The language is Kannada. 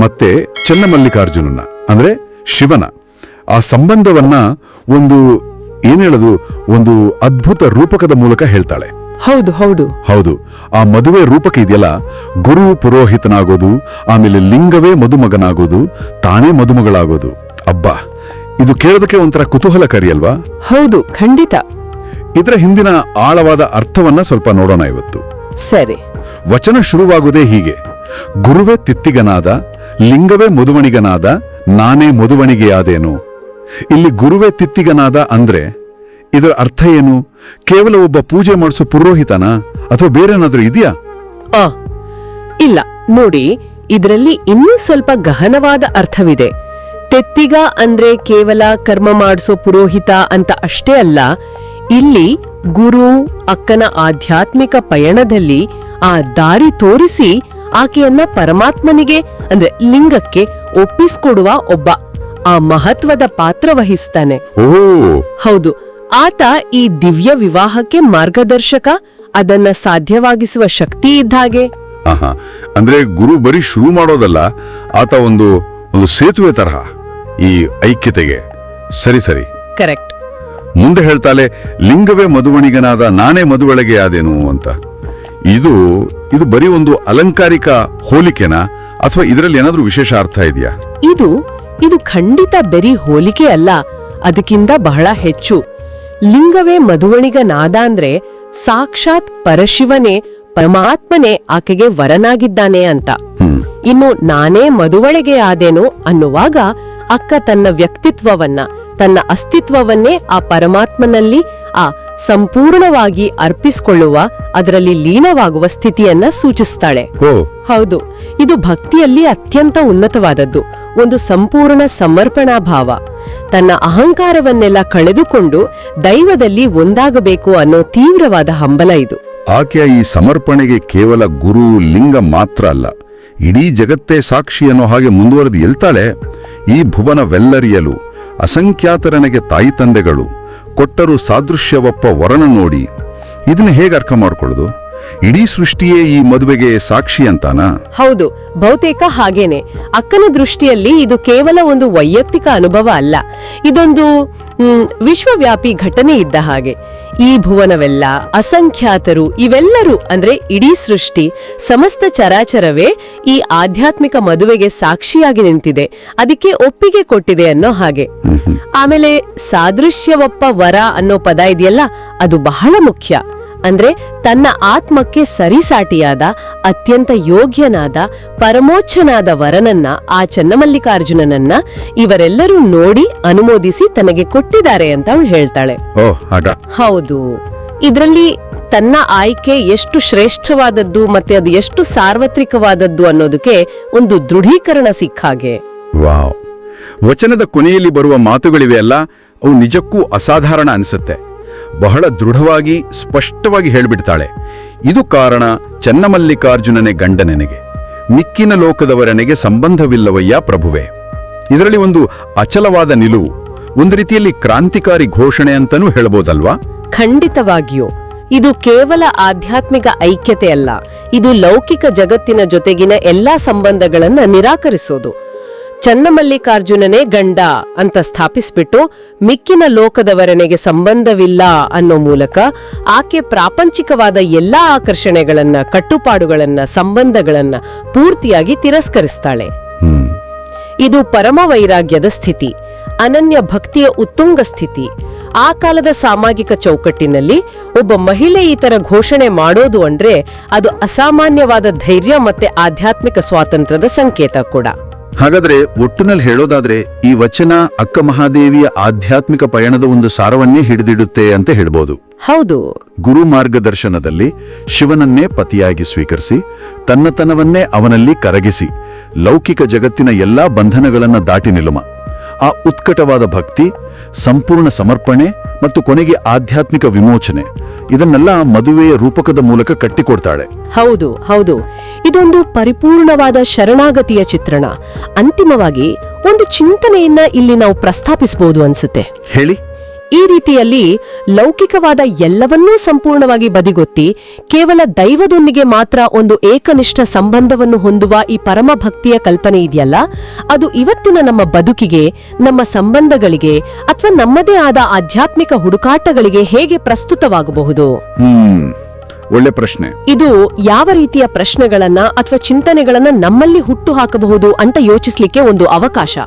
ಮತ್ತೆ ಚನ್ನಮಲ್ಲಿಕಾರ್ಜುನನ ಅಂದ್ರೆ ಶಿವನ. ಆ ಸಂಬಂಧವನ್ನ ಒಂದು ಏನ್ ಹೇಳೋದು ಒಂದು ಅದ್ಭುತ ರೂಪಕದ ಮೂಲಕ ಹೇಳ್ತಾಳೆ. ಹೌದು ಹೌದು. ಹೌದು. ಆ ಮದುವೆ ರೂಪಕ ಇದೆಯಲ್ಲ ಗುರು ಪುರೋಹಿತನಾಗೋದು ಆಮೇಲೆ ಲಿಂಗವೇ ಮದುಮಗನಾಗೋದು ತಾನೇ ಮದುಮಗಳಾಗೋದು. ಅಬ್ಬಾ ಇದು ಕೇಳೋದಕ್ಕೆ ಒಂಥರ ಕುತೂಹಲಕಾರಿ ಅಲ್ವಾ? ಹೌದು ಖಂಡಿತ. ಇದರ ಹಿಂದಿನ ಆಳವಾದ ಅರ್ಥವನ್ನ ಸ್ವಲ್ಪ ನೋಡೋಣ ಇವತ್ತು. ಸರಿ. ವಚನ ಶುರುವಾಗುವುದೇ ಹೀಗೆ. ಗುರುವೇ ತಿತ್ತಿಗನಾದ ಲಿಂಗವೇ ಮದುವಣಿಗನಾದ ನಾನೇ ಮದುವಣಿಗೆಯಾದೇನು ಇಲ್ಲಿ ಗುರುವೇ ತಿತ್ತಿಗನಾದ ಅಂದ್ರೆ, ಇದರ ಅರ್ಥ ಏನು? ಕೇವಲ ಒಬ್ಬ ಪೂಜೆ ಮಾಡಿಸೋ ಪುರೋಹಿತನ? ಅಥವಾ ಬೇರೇನಾದ್ರೂ ಇದೆಯಾ? ಆ, ಇಲ್ಲ. ನೋಡಿ, ಇದರಲ್ಲಿ ಇನ್ನೂ ಸ್ವಲ್ಪ ಗಹನವಾದ ಅರ್ಥವಿದೆ. ತೆತ್ತಿಗ ಅಂದ್ರೆ ಕೇವಲ ಕರ್ಮ ಮಾಡಿಸೋ ಪುರೋಹಿತ ಅಂತ ಅಷ್ಟೇ ಅಲ್ಲ, ಇಲ್ಲಿ ಗುರು ಅಕ್ಕನ ಆಧ್ಯಾತ್ಮಿಕ ಪಯಣದಲ್ಲಿ ಆ ದಾರಿ ತೋರಿಸಿ ಆಕೆಯನ್ನ ಪರಮಾತ್ಮನಿಗೆ ಅಂದ್ರೆ ಲಿಂಗಕ್ಕೆ ಒಪ್ಪಿಸ್ಕೊಡುವ ಒಬ್ಬ. ಆ ಮಹತ್ವದ ಪಾತ್ರ ವಹಿಸ್ತಾನೆ. ಹೌದು ಆತ ಈ ದಿವ್ಯ ವಿವಾಹಕ್ಕೆ ಮಾರ್ಗದರ್ಶಕ ಅದನ್ನ ಸಾಧ್ಯವಾಗಿಸುವ ಶಕ್ತಿ ಇದ್ದ ಹಾಗೆ. ಆಹಾ ಅಂದ್ರೆ ಗುರು ಬರೀ ಶುರು ಮಾಡೋದಲ್ಲ ಆತ ಒಂದು ಒಂದು ಸೇತುವೆ ತರಹ ಈ ಐಕ್ಯತೆಗೆ. ಸರಿ ಸರಿ. ಕರೆಕ್ಟ್ ಮುಂದೆ ಹೇಳ್ತಾಳೆ ಲಿಂಗವೇ ಮಧುವಣಿಗನಾದ ನಾನೇ ಮದುವೆಳಗೆ ಆದೇನು ಅಂತ. ಇದು ಇದು ಬರೀ ಒಂದು ಅಲಂಕಾರಿಕ ಹೋಲಿಕೆನಾ? ಅಥವಾ ಇದರಲ್ಲಿ ಏನಾದರೂ ವಿಶೇಷ ಅರ್ಥ ಇದೆಯಾ? ಇದು ಇದು ಖಂಡಿತ ಬರೀ ಹೋಲಿಕೆ ಅಲ್ಲ ಅದಕ್ಕಿಂತ ಬಹಳ ಹೆಚ್ಚು. ಲಿಂಗವೇ ಮಧುವಣಿಗ ನಾದ ಅಂದ್ರೆ ಸಾಕ್ಷಾತ್ ಪರಶಿವನೇ ಪರಮಾತ್ಮನೇ ಆಕೆಗೆ ವರನಾಗಿದ್ದಾನೆ ಅಂತ. ಇನ್ನು ನಾನೇ ಮದುವಳೆಗೆ ಆದೇನು ಅನ್ನುವಾಗ ಅಕ್ಕ ತನ್ನ ವ್ಯಕ್ತಿತ್ವವನ್ನ ತನ್ನ ಅಸ್ತಿತ್ವವನ್ನೇ ಆ ಪರಮಾತ್ಮನಲ್ಲಿ ಆ ಸಂಪೂರ್ಣವಾಗಿ ಅರ್ಪಿಸಿಕೊಳ್ಳುವ ಅದರಲ್ಲಿ ಲೀನವಾಗುವ ಸ್ಥಿತಿಯನ್ನ ಸೂಚಿಸ್ತಾಳೆ. ಹೌದು ಇದು ಭಕ್ತಿಯಲ್ಲಿ ಅತ್ಯಂತ ಉನ್ನತವಾದದ್ದು ಒಂದು ಸಂಪೂರ್ಣ ಸಮರ್ಪಣಾ ಭಾವ ತನ್ನ ಅಹಂಕಾರವನ್ನೆಲ್ಲ ಕಳೆದುಕೊಂಡು ದೈವದಲ್ಲಿ ಒಂದಾಗಬೇಕು ಅನ್ನೋ ತೀವ್ರವಾದ ಹಂಬಲ ಇದು. ಆಕೆಯ ಈ ಸಮರ್ಪಣೆಗೆ ಕೇವಲ ಗುರು ಲಿಂಗ ಮಾತ್ರ ಅಲ್ಲ ಇಡೀ ಜಗತ್ತೇ ಸಾಕ್ಷಿ ಅನ್ನೋ ಹಾಗೆ ಮುಂದುವರೆದು ಎಲ್ತಾಳೆ? ಈ ಭುವನವೆಲ್ಲರಿಯಲು ಅಸಂಖ್ಯಾತರನಿಗೆ ತಾಯಿ ತಂದೆಗಳು ಕೊಟ್ಟರು ಸಾದೃಶ್ಯವಪ್ಪ ವರನ ನೋಡಿ. ಇದನ್ನ ಹೇಗೆ ಅರ್ಥ ಮಾಡ್ಕೊಳ್ಳೋದು? ಇಡೀ ಸೃಷ್ಟಿಯೇ ಈ ಮದುವೆಗೆ ಸಾಕ್ಷಿ ಅಂತಾನಾ? ಹೌದು, ಬಹುತೇಕ ಹಾಗೇನೆ. ಅಕ್ಕನ ದೃಷ್ಟಿಯಲ್ಲಿ ಇದು ಕೇವಲ ಒಂದು ವೈಯಕ್ತಿಕ ಅನುಭವ ಅಲ್ಲ. ಇದೊಂದು ವಿಶ್ವವ್ಯಾಪಿ ಘಟನೆ ಇದ್ದ ಹಾಗೆ. ಈ ಭುವನವೆಲ್ಲ ಅಸಂಖ್ಯಾತರು ಇವೆಲ್ಲರೂ ಅಂದ್ರೆ ಇಡೀ ಸೃಷ್ಟಿ ಸಮಸ್ತ ಚರಾಚರವೇ ಈ ಆಧ್ಯಾತ್ಮಿಕ ಮದುವೆಗೆ ಸಾಕ್ಷಿಯಾಗಿ ನಿಂತಿದೆ. ಅದಕ್ಕೆ ಒಪ್ಪಿಗೆ ಕೊಟ್ಟಿದೆ ಅನ್ನೋ ಹಾಗೆ. ಆಮೇಲೆ ಸಾದೃಶ್ಯವಪ್ಪ ವರ ಅನ್ನೋ ಪದ ಇದೆಯಲ್ಲ ಅದು ಬಹಳ ಮುಖ್ಯ. ಅಂದ್ರೆ ತನ್ನ ಆತ್ಮಕ್ಕೆ ಸರಿಸಾಟಿಯಾದ ಅತ್ಯಂತ ಯೋಗ್ಯನಾದ ಪರಮೋಚ್ಚನಾದ ವರನನ್ನ ಆ ಚನ್ನಮಲ್ಲಿಕಾರ್ಜುನನನ್ನ ಇವರೆಲ್ಲರೂ ನೋಡಿ ಅನುಮೋದಿಸಿ ತನಗೆ ಕೊಟ್ಟಿದ್ದಾರೆ ಅಂತ ಅವಳು ಹೇಳ್ತಾಳೆ. ಹಾಗ ಹೌದು. ಇದರಲ್ಲಿ ತನ್ನ ಆಯ್ಕೆ ಎಷ್ಟು ಶ್ರೇಷ್ಠವಾದದ್ದು ಮತ್ತೆ ಅದು ಎಷ್ಟು ಸಾರ್ವತ್ರಿಕವಾದದ್ದು ಅನ್ನೋದಕ್ಕೆ ಒಂದು ದೃಢೀಕರಣ ಸಿಕ್ಕಾಗೆ ವಾವ್. ವಚನದ ಕೊನೆಯಲ್ಲಿ ಬರುವ ಮಾತುಗಳಿವೆ ಅಲ್ಲ ಅವು ನಿಜಕ್ಕೂ ಅಸಾಧಾರಣ ಅನಿಸುತ್ತೆ. ಬಹಳ ದೃಢವಾಗಿ, ಸ್ಪಷ್ಟವಾಗಿ ಹೇಳಿಬಿಡ್ತಾಳೆ. ಇದು ಕಾರಣ ಚನ್ನಮಲ್ಲಿಕಾರ್ಜುನನೇ ಗಂಡನೆನೆಗೆ. ಮಿಕ್ಕಿನ ಲೋಕದವರನೆಗೆ ಸಂಬಂಧವಿಲ್ಲವಯ್ಯ ಪ್ರಭುವೆ. ಇದರಲ್ಲಿ ಒಂದು ಅಚಲವಾದ ನಿಲುವು, ಒಂದು ರೀತಿಯಲ್ಲಿ ಕ್ರಾಂತಿಕಾರಿ ಘೋಷಣೆ ಅಂತನೂ ಹೇಳಬಹುದಲ್ವಾ ಖಂಡಿತವಾಗಿಯೂ. ಇದು ಕೇವಲ ಆಧ್ಯಾತ್ಮಿಕ ಐಕ್ಯತೆ ಅಲ್ಲ ಇದು ಲೌಕಿಕ ಜಗತ್ತಿನ ಜೊತೆಗಿನ ಎಲ್ಲಾ ಸಂಬಂಧಗಳನ್ನ ನಿರಾಕರಿಸೋದು. ಚನ್ನಮಲ್ಲಿಕಾರ್ಜುನನೇ ಗಂಡ ಅಂತ ಸ್ಥಾಪಿಸ್ಬಿಟ್ಟು ಮಿಕ್ಕಿನ ಲೋಕದವರನೆಗೆ ಸಂಬಂಧವಿಲ್ಲ ಅನ್ನೋ ಮೂಲಕ ಆಕೆ ಪ್ರಾಪಂಚಿಕವಾದ ಎಲ್ಲಾ ಆಕರ್ಷಣೆಗಳನ್ನ ಕಟ್ಟುಪಾಡುಗಳನ್ನ ಸಂಬಂಧಗಳನ್ನ ಪೂರ್ತಿಯಾಗಿ ತಿರಸ್ಕರಿಸ್ತಾಳೆ. ಇದು ಪರಮ ವೈರಾಗ್ಯದ ಸ್ಥಿತಿ ಅನನ್ಯ ಭಕ್ತಿಯ ಉತ್ತುಂಗ ಸ್ಥಿತಿ. ಆ ಕಾಲದ ಸಾಮಾಜಿಕ ಚೌಕಟ್ಟಿನಲ್ಲಿ ಒಬ್ಬ ಮಹಿಳೆ ಈ ತರ ಘೋಷಣೆ ಮಾಡೋದು ಅಂದ್ರೆ ಅದು ಅಸಾಮಾನ್ಯವಾದ ಧೈರ್ಯ ಮತ್ತೆ ಆಧ್ಯಾತ್ಮಿಕ ಸ್ವಾತಂತ್ರ್ಯದ ಸಂಕೇತ ಕೂಡ. ಹಾಗಾದ್ರೆ ಒಟ್ಟಿನಲ್ಲಿ ಹೇಳೋದಾದ್ರೆ ಈ ವಚನ ಅಕ್ಕ ಮಹಾದೇವಿಯ ಆಧ್ಯಾತ್ಮಿಕ ಪಯಣದ ಒಂದು ಸಾರವನ್ನೇ ಹಿಡಿದಿಡುತ್ತೆ ಅಂತ ಹೇಳ್ಬೋದು. ಹೌದು. ಗುರು ಮಾರ್ಗದರ್ಶನದಲ್ಲಿ ಶಿವನನ್ನೇ ಪತಿಯಾಗಿ ಸ್ವೀಕರಿಸಿ ತನ್ನತನವನ್ನೇ ಅವನಲ್ಲಿ ಕರಗಿಸಿ ಲೌಕಿಕ ಜಗತ್ತಿನ ಎಲ್ಲಾ ಬಂಧನಗಳನ್ನ ದಾಟಿ ನಿಲುಮ. ಆ ಉತ್ಕಟವಾದ ಭಕ್ತಿ ಸಂಪೂರ್ಣ ಸಮರ್ಪಣೆ ಮತ್ತು ಕೊನೆಗೆ ಆಧ್ಯಾತ್ಮಿಕ ವಿಮೋಚನೆ. ಇದನ್ನೆಲ್ಲ ಮದುವೆಯ ರೂಪಕದ ಮೂಲಕ ಕಟ್ಟಿಕೊಡ್ತಾಳೆ. ಹೌದು ಹೌದು. ಇದೊಂದು ಪರಿಪೂರ್ಣವಾದ ಶರಣಾಗತಿಯ ಚಿತ್ರಣ. ಅಂತಿಮವಾಗಿ ಒಂದು ಚಿಂತನೆಯನ್ನ ಇಲ್ಲಿ ನಾವು ಪ್ರಸ್ತಾಪಿಸಬಹುದು ಅನ್ಸುತ್ತೆ. ಹೇಳಿ. ಈ ರೀತಿಯಲ್ಲಿ ಲೌಕಿಕವಾದ ಎಲ್ಲವನ್ನೂ ಸಂಪೂರ್ಣವಾಗಿ ಬದಿಗೊತ್ತಿ ಕೇವಲ ದೈವದೊಂದಿಗೆ ಮಾತ್ರ ಒಂದು ಏಕನಿಷ್ಠ ಸಂಬಂಧವನ್ನು ಹೊಂದುವ ಈ ಪರಮ ಭಕ್ತಿಯ ಕಲ್ಪನೆ ಇದೆಯಲ್ಲ? ಅದು ಇವತ್ತಿನ ನಮ್ಮ ಬದುಕಿಗೆ ನಮ್ಮ ಸಂಬಂಧಗಳಿಗೆ ಅಥವಾ ನಮ್ಮದೇ ಆದ ಆಧ್ಯಾತ್ಮಿಕ ಹುಡುಕಾಟಗಳಿಗೆ ಹೇಗೆ ಪ್ರಸ್ತುತವಾಗಬಹುದು? ಒಳ್ಳೆ ಪ್ರಶ್ನೆ. ಇದು ಯಾವ ರೀತಿಯ ಪ್ರಶ್ನೆಗಳನ್ನ ಅಥವಾ ಚಿಂತನೆಗಳನ್ನ ನಮ್ಮಲ್ಲಿ ಹುಟ್ಟು ಹಾಕಬಹುದು ಅಂತ ಯೋಚಿಸ್ಲಿಕ್ಕೆ ಒಂದು ಅವಕಾಶ.